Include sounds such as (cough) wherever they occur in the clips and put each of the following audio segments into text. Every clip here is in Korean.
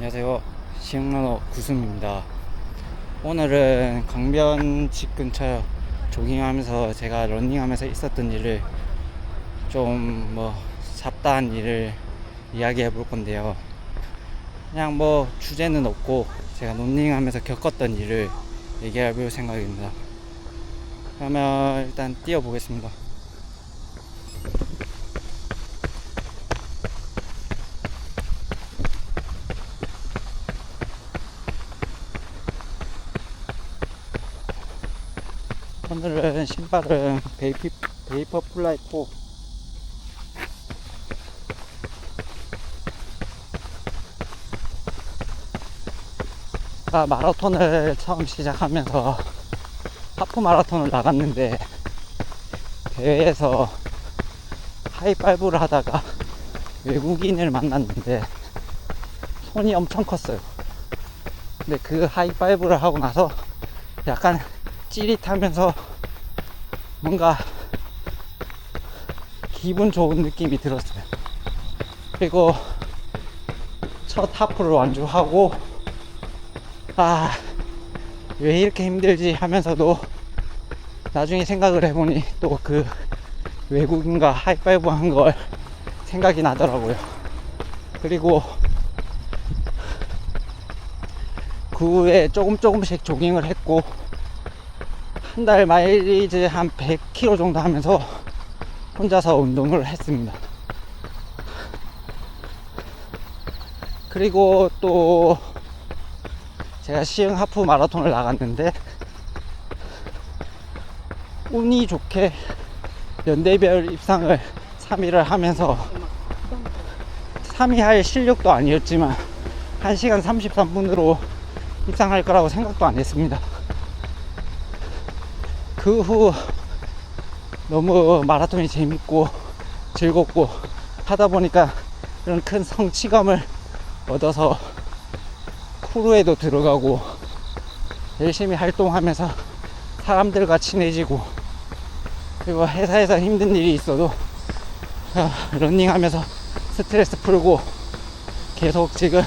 안녕하세요. 시흥로너 구승입니다. 오늘은 강변 집 근처 조깅하면서 제가 러닝하면서 있었던 일을 좀 뭐 잡다한 일을 이야기해 볼 건데요. 그냥 뭐 주제는 없고 제가 런닝하면서 겪었던 일을 얘기해 볼 생각입니다. 그러면 일단 뛰어 보겠습니다. 오늘은 신발은 베이피, 베이퍼 플라이 4 아, 마라톤을 처음 시작하면서 하프 마라톤을 나갔는데 대회에서 하이파이브를 하다가 외국인을 만났는데 손이 엄청 컸어요. 근데 그 하이파이브를 하고 나서 약간 찌릿하면서 뭔가 기분 좋은 느낌이 들었어요. 그리고 첫 하프를 완주하고 아, 왜 이렇게 힘들지 하면서도 나중에 생각을 해보니 또 그 외국인과 하이파이브 한 걸 생각이 나더라고요. 그리고 그 후에 조금 조금씩 조깅을 했고 한 달 마일리지 한 100km 정도 하면서 혼자서 운동을 했습니다. 그리고 또 제가 시흥 하프 마라톤을 나갔는데 운이 좋게 연대별 입상을 3위를 하면서 3위 할 실력도 아니었지만 1시간 33분으로 입상할 거라고 생각도 안 했습니다. 그 후 너무 마라톤이 재밌고 즐겁고 하다 보니까 그런 큰 성취감을 얻어서 크루에도 들어가고 열심히 활동하면서 사람들과 친해지고 그리고 회사에서 힘든 일이 있어도 아, 런닝하면서 스트레스 풀고 계속 지금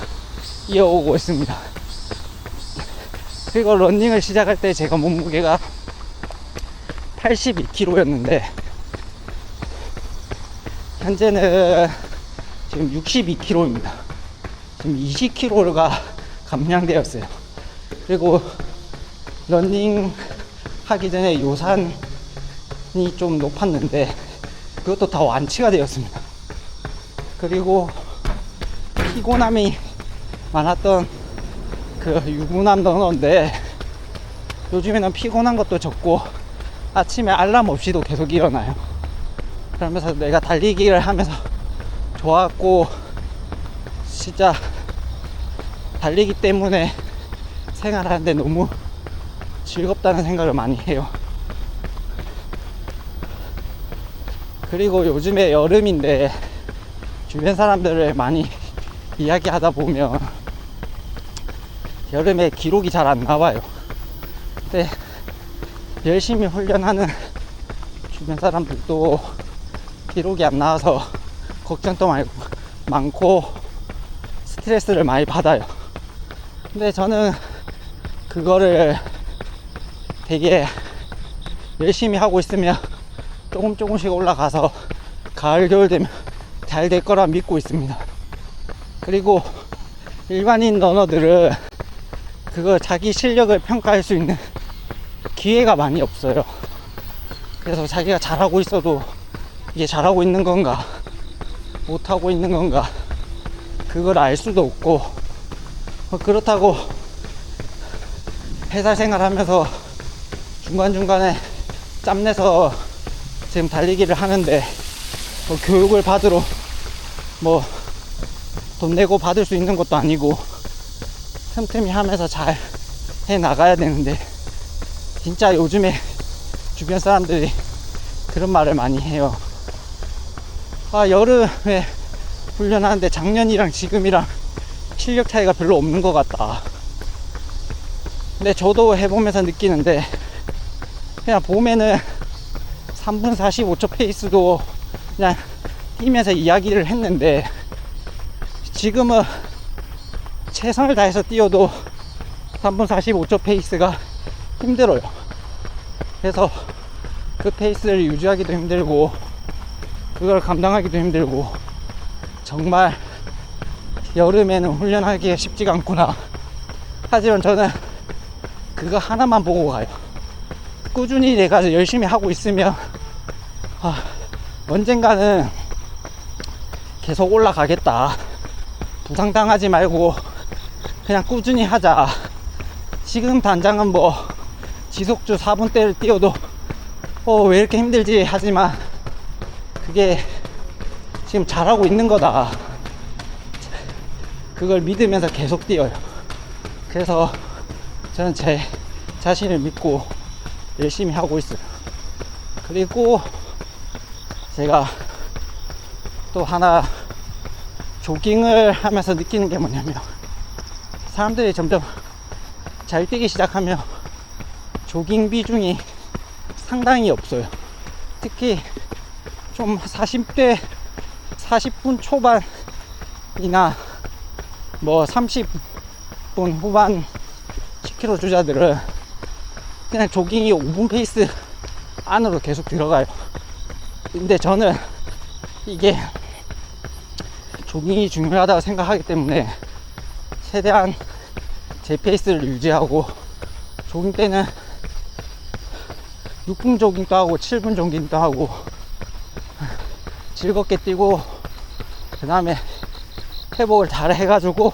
이어오고 있습니다. 그리고 런닝을 시작할 때 제가 몸무게가 82kg였는데 현재는 지금 62kg입니다. 지금 20kg가 감량되었어요. 그리고 런닝 하기 전에 요산이 좀 높았는데 그것도 다 완치가 되었습니다. 그리고 피곤함이 많았던 그 유부남 러너인데 요즘에는 피곤한 것도 적고 아침에 알람 없이도 계속 일어나요. 그러면서 내가 달리기를 하면서 좋았고 진짜 달리기 때문에 생활하는데 너무 즐겁다는 생각을 많이 해요. 그리고 요즘에 여름인데 주변 사람들을 많이 (laughs) 이야기하다 보면 여름에 기록이 잘 안 나와요. 근데 열심히 훈련하는 주변 사람들도 기록이 안 나와서 걱정도 많이 많고 스트레스를 많이 받아요. 근데 저는 그거를 되게 열심히 하고 있으면 조금 조금씩 올라가서 가을 겨울 되면 잘 될 거라 믿고 있습니다. 그리고 일반인 러너들은 그거 자기 실력을 평가할 수 있는 기회가 많이 없어요. 그래서 자기가 잘하고 있어도 이게 잘하고 있는 건가, 못하고 있는 건가, 그걸 알 수도 없고, 뭐 그렇다고 회사 생활하면서 중간중간에 짬내서 지금 달리기를 하는데, 뭐 교육을 받으러 뭐 돈 내고 받을 수 있는 것도 아니고, 틈틈이 하면서 잘 해 나가야 되는데, 진짜 요즘에 주변 사람들이 그런 말을 많이 해요. 아, 여름에 훈련하는데 작년이랑 지금이랑 실력 차이가 별로 없는 것 같다. 근데 저도 해보면서 느끼는데, 그냥 봄에는 3분 45초 페이스도 그냥 뛰면서 이야기를 했는데, 지금은 최선을 다해서 뛰어도 3분 45초 페이스가 힘들어요. 그래서 그 페이스를 유지하기도 힘들고 그걸 감당하기도 힘들고 정말 여름에는 훈련하기가 쉽지가 않구나. 하지만 저는 그거 하나만 보고 가요. 꾸준히 내가 열심히 하고 있으면 아, 언젠가는 계속 올라가겠다. 부상당하지 말고 그냥 꾸준히 하자. 지금 단장은 뭐 지속주 4분대를 뛰어도 어, 왜 이렇게 힘들지 하지만 그게 지금 잘하고 있는 거다. 그걸 믿으면서 계속 뛰어요. 그래서 저는 제 자신을 믿고 열심히 하고 있어요. 그리고 제가 또 하나 조깅을 하면서 느끼는 게 뭐냐면 사람들이 점점 잘 뛰기 시작하면 조깅 비중이 상당히 없어요. 특히 좀 40대 40분 초반이나 뭐 30분 후반 10km 주자들은 그냥 조깅이 5분 페이스 안으로 계속 들어가요. 근데 저는 이게 조깅이 중요하다고 생각하기 때문에 최대한 제 페이스를 유지하고 조깅 때는 6분 조깅도 하고 7분 조깅도 하고 즐겁게 뛰고 그 다음에 회복을 잘 해가지고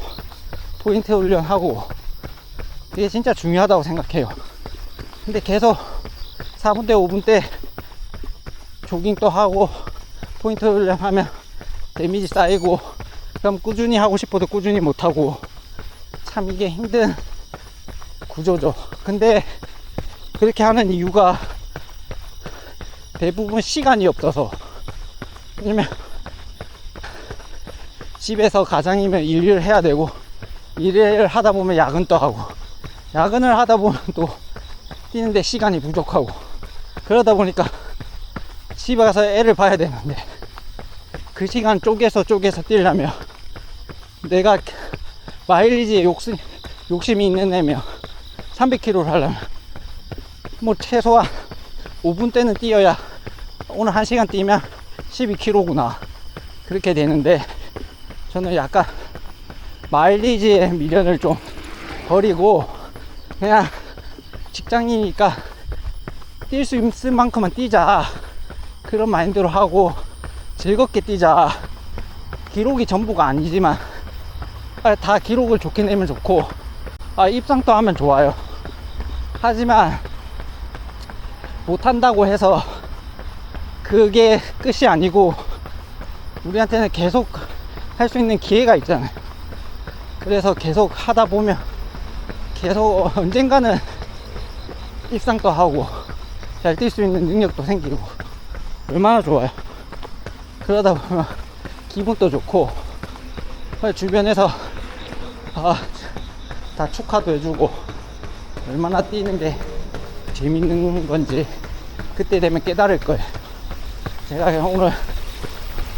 포인트 훈련하고 그게 진짜 중요하다고 생각해요. 근데 계속 4분 대 5분 대 조깅 또 하고 포인트 훈련하면 데미지 쌓이고 그럼 꾸준히 하고 싶어도 꾸준히 못하고 참 이게 힘든 구조죠. 근데 그렇게 하는 이유가 대부분 시간이 없어서. 왜냐면 집에서 가장이면 일을 해야 되고 일을 하다 보면 야근도 하고 야근을 하다 보면 또 뛰는데 시간이 부족하고. 그러다 보니까 집에 가서 애를 봐야 되는데 그 시간 쪼개서 쪼개서 뛰려면 내가 마일리지에 욕심, 욕심이 있는 애면 300km를 하려면 뭐 최소한 5분 때는 뛰어야 오늘 1시간 뛰면 12km구나. 그렇게 되는데 저는 약간 마일리지의 미련을 좀 버리고 그냥 직장이니까 뛸 수 있을 만큼만 뛰자. 그런 마인드로 하고 즐겁게 뛰자. 기록이 전부가 아니지만 아, 다 기록을 좋게 내면 좋고 아, 입상도 하면 좋아요. 하지만 못한다고 해서 그게 끝이 아니고 우리한테는 계속 할 수 있는 기회가 있잖아요 그래서 계속 하다 보면 계속 언젠가는 입상도 하고 잘 뛸 수 있는 능력도 생기고 얼마나 좋아요. 그러다 보면 기분도 좋고 주변에서 아, 다 축하도 해주고 얼마나 뛰는 게 재밌는 건지 그때 되면 깨달을 거예요. 제가 오늘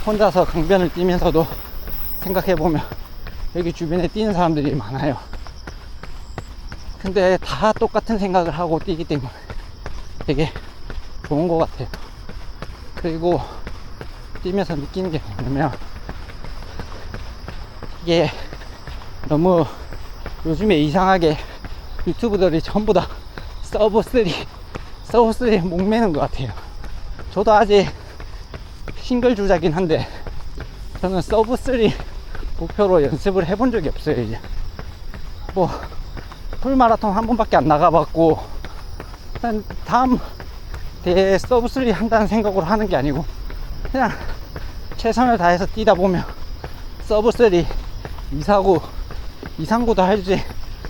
혼자서 강변을 뛰면서도 생각해 보면 여기 주변에 뛰는 사람들이 많아요. 근데 다 똑같은 생각을 하고 뛰기 때문에 되게 좋은 것 같아요. 그리고 뛰면서 느끼는 게 뭐냐면 이게 너무 요즘에 이상하게 유튜브들이 전부 다 서브 3, 서브 3에 목매는 것 같아요. 저도 아직 싱글 주자긴 한데 저는 서브 3 목표로 연습을 해본 적이 없어요, 이제. 뭐 풀마라톤 한 번밖에 안 나가봤고 한 다음 대회 서브 3 한다는 생각으로 하는 게 아니고 그냥 최선을 다해서 뛰다 보면 서브 3 이사구 이상구도 할지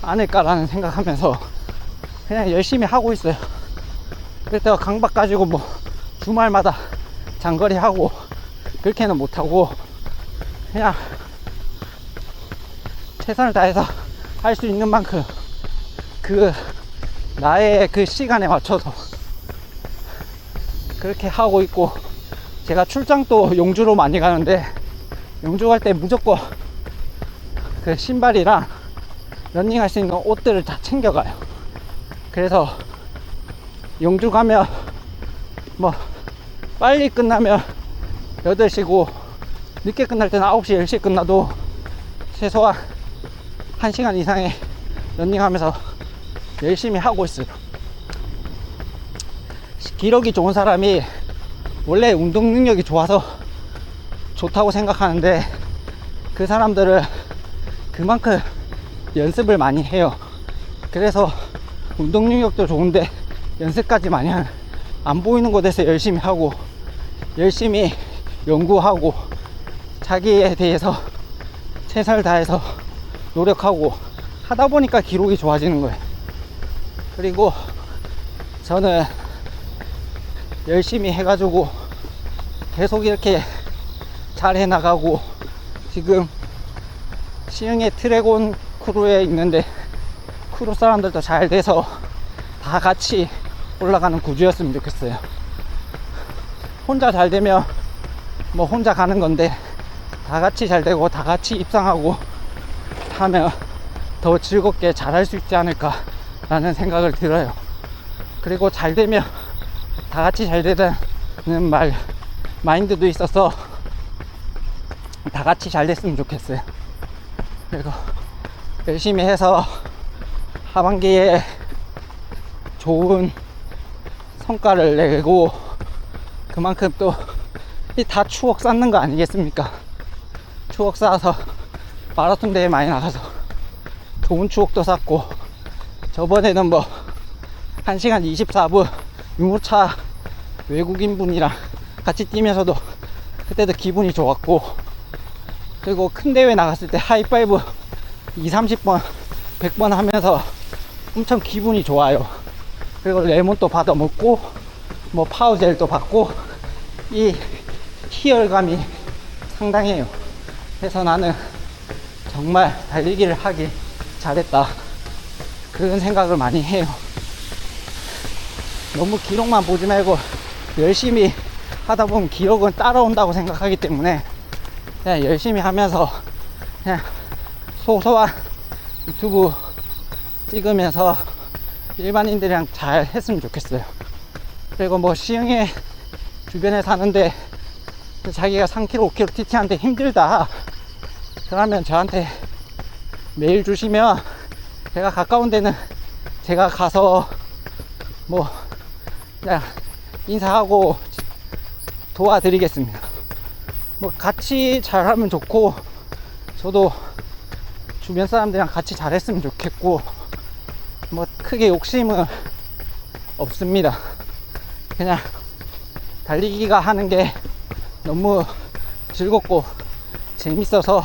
않을까라는 생각하면서 그냥 열심히 하고 있어요. 그때가 강박 가지고 뭐 주말마다 장거리 하고 그렇게는 못하고 그냥 최선을 다해서 할 수 있는 만큼 그 나의 그 시간에 맞춰서 그렇게 하고 있고 제가 출장도 용주로 많이 가는데 용주 갈 때 무조건 그 신발이랑 런닝할 수 있는 옷들을 다 챙겨가요. 그래서 영주 가면 뭐 빨리 끝나면 8시고 늦게 끝날 때는 9시, 10시 끝나도 최소한 1시간 이상의 런닝하면서 열심히 하고 있어요. 기록이 좋은 사람이 원래 운동 능력이 좋아서 좋다고 생각하는데 그 사람들은 그만큼 연습을 많이 해요. 그래서 운동 능력도 좋은데 연습까지 하는 안 보이는 곳에서 열심히 하고 열심히 연구하고 자기에 대해서 최선을 다해서 노력하고 하다 보니까 기록이 좋아지는 거예요. 그리고 저는 열심히 해가지고 계속 이렇게 잘 해나가고 지금 시흥의 트래곤 크루에 있는데 크루 사람들도 잘 돼서 다 같이 올라가는 구주였으면 좋겠어요. 혼자 잘 되면 뭐 혼자 가는 건데 다 같이 잘 되고 다 같이 입상하고 하면 더 즐겁게 잘할 수 있지 않을까 라는 생각을 들어요. 그리고 잘 되면 다 같이 잘 되라는 말 마인드도 있어서 다 같이 잘 됐으면 좋겠어요. 그리고 열심히 해서 하반기에 좋은 성과를 내고 그만큼 또다 추억 쌓는 거 아니겠습니까? 추억 쌓아서 마라톤 대회 많이 나가서 좋은 추억도 쌓고 저번에는 뭐 1시간 24분 유모차 외국인 분이랑 같이 뛰면서도 그때도 기분이 좋았고 그리고 큰 대회 나갔을 때 하이파이브 2, 30번 100번 하면서 엄청 기분이 좋아요 그리고 레몬도 받아 먹고 뭐 파우젤도 받고 이 희열감이 상당해요. 그래서 나는 정말 달리기를 하기 잘했다. 그런 생각을 많이 해요. 너무 기록만 보지 말고 열심히 하다 보면 기록은 따라온다고 생각하기 때문에 그냥 열심히 하면서 그냥 소소한 유튜브 찍으면서 일반인들이랑 잘 했으면 좋겠어요. 그리고 뭐 시흥에 주변에 사는데 자기가 3km, 5km TT하는데 힘들다. 그러면 저한테 메일 주시면 제가 가까운 데는 제가 가서 뭐 그냥 인사하고 도와드리겠습니다. 뭐 같이 잘하면 좋고 저도 주변 사람들이랑 같이 잘했으면 좋겠고 뭐 크게 욕심은 없습니다. 그냥 달리기가 하는 게 너무 즐겁고 재밌어서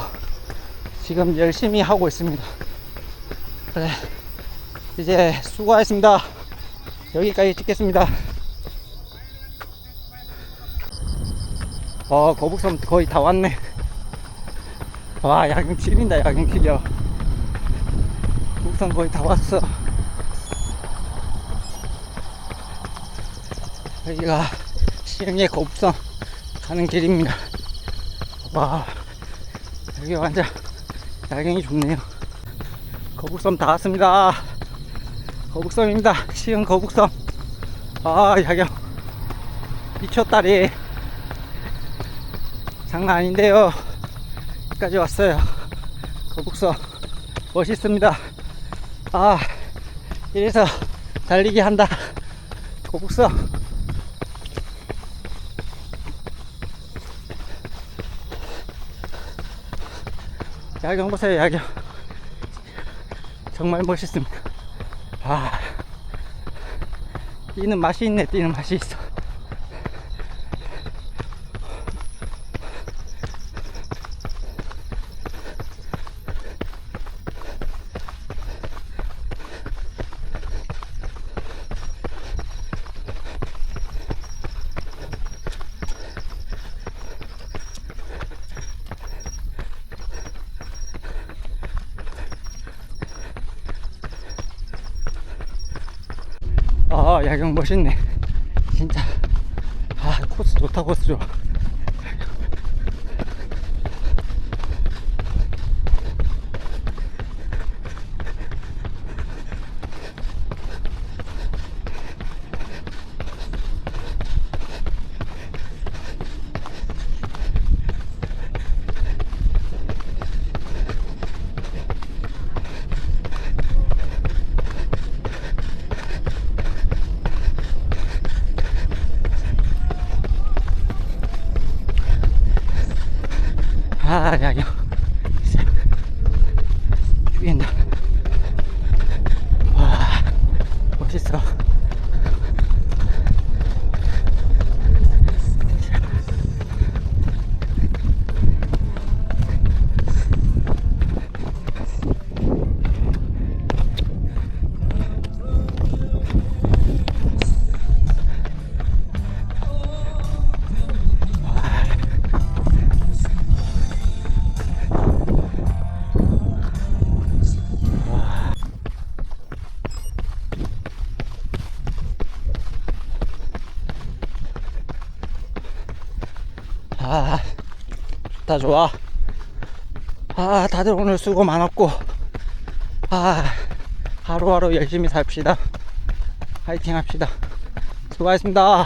지금 열심히 하고 있습니다. 그래 이제 수고하셨습니다. 여기까지 찍겠습니다. 어, 거북섬 거의 다 왔네. 와, 야경 지린다, 야경 지려. 거북섬 거의 다 왔어. 여기가 시흥의 거북섬 가는 길입니다. 와, 여기 완전 야경이 좋네요. 거북섬 다 왔습니다. 거북섬입니다. 시흥 거북섬. 아, 야경. 미쳤다리. 장난 아닌데요. 여기까지 왔어요. 거북섬. 멋있습니다. 아, 이래서 달리기 한다. 거북섬. 야경 보세요, 야경. 정말 멋있습니다. 아, 뛰는 맛이 있네, 뛰는 맛이 있어. 아, 야경 멋있네. 진짜. 아, 코스 좋다, 코스 좋아. 哎呀呀。 좋다, 좋아. 아, 다들 오늘 수고 많았고, 아, 하루하루 열심히 삽시다. 화이팅 합시다. 수고하셨습니다.